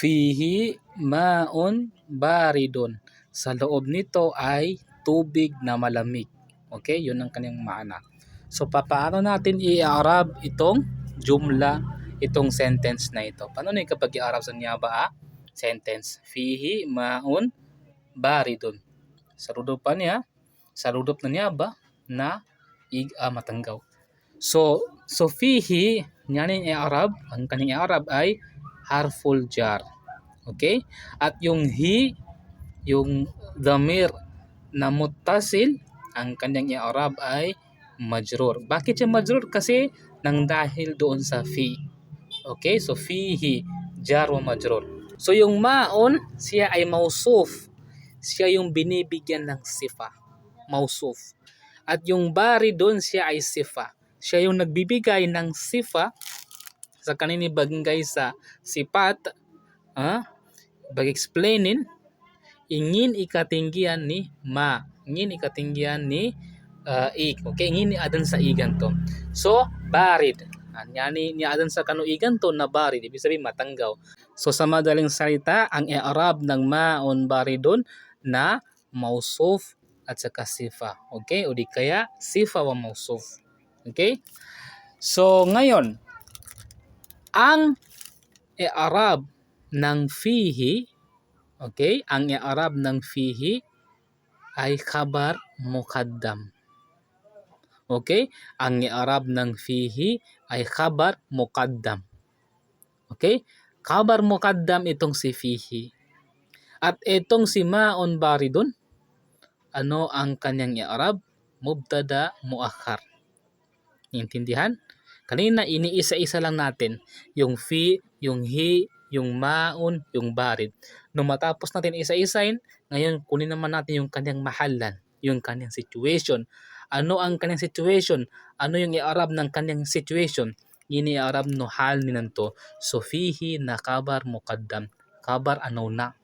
Fihi maun baridun. Sa loob nito ay tubig na malamig. Okay, yun ang kanyang maana. So, paano natin i-arab itong jumla, itong sentence na ito? Paano na kapag i-arab sa niyaba ah? Sentence. Fihi maun baridun. Sa rudupan niya, sa rudup na niyaba na ig ah, matanggaw. So, so fihi, yan i-arab, ang kanyang i-arab ay harful jar. Okay? At yung hi, yung damir na muttasil, ang kanyang i-arab ay majrur. Bakit siya majrur? Kasi nang dahil doon sa fi. Okay? So fihi, jar wa majrur. So yung maon, siya ay mausuf. Siya yung binibigyan ng sifa. Mausuf. At yung bari doon, siya ay sifa. Siya yung nagbibigay ng sifa sa kanini bagay sa sipat ah, bag-explainin ingin ikatinggihan ni ma. Ingin ikatinggihan ni uh, ik. Okay ingin ni adan sa igan to. So barid. Yani ni adan sa kanuigan to na barid. Ibig sabihin matanggaw. So sa madaling salita ang i'rab ng maon baridon na mausuf at saka sifa. Okay? O di kaya sifa wa mausuf. Okay? So ngayon ang i'rab ng fihi, okay, ang i'rab ng fihi ay khabar muqaddam. Okay? Ang i'rab ng fihi ay khabar muqaddam. Okay? Khabar muqaddam itong si fihi. At itong si ma'un baridun, ano ang kanyang i'rab? Mubtada muakhar. Intindihan? Kanina iniisa-isa lang natin yung fi, yung hi, yung maun, yung barid. Nung matapos natin isa-isain, ngayon kunin naman natin yung kanyang mahalan, yung kanyang situation. Ano ang kanyang situation? Ano yung i-arab ng kanyang situation? Ini i-arab no hal ni nanto. So fihi na kabar muqaddam. Kabar ano na.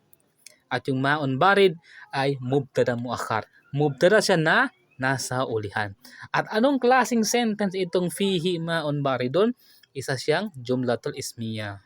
At yung maun barid ay mubtada muakhar. Mubtada siya na nasa ulihan. At anong klasing sentence itong fihi ma'un baridun? Isa siyang jumlatul ismiya.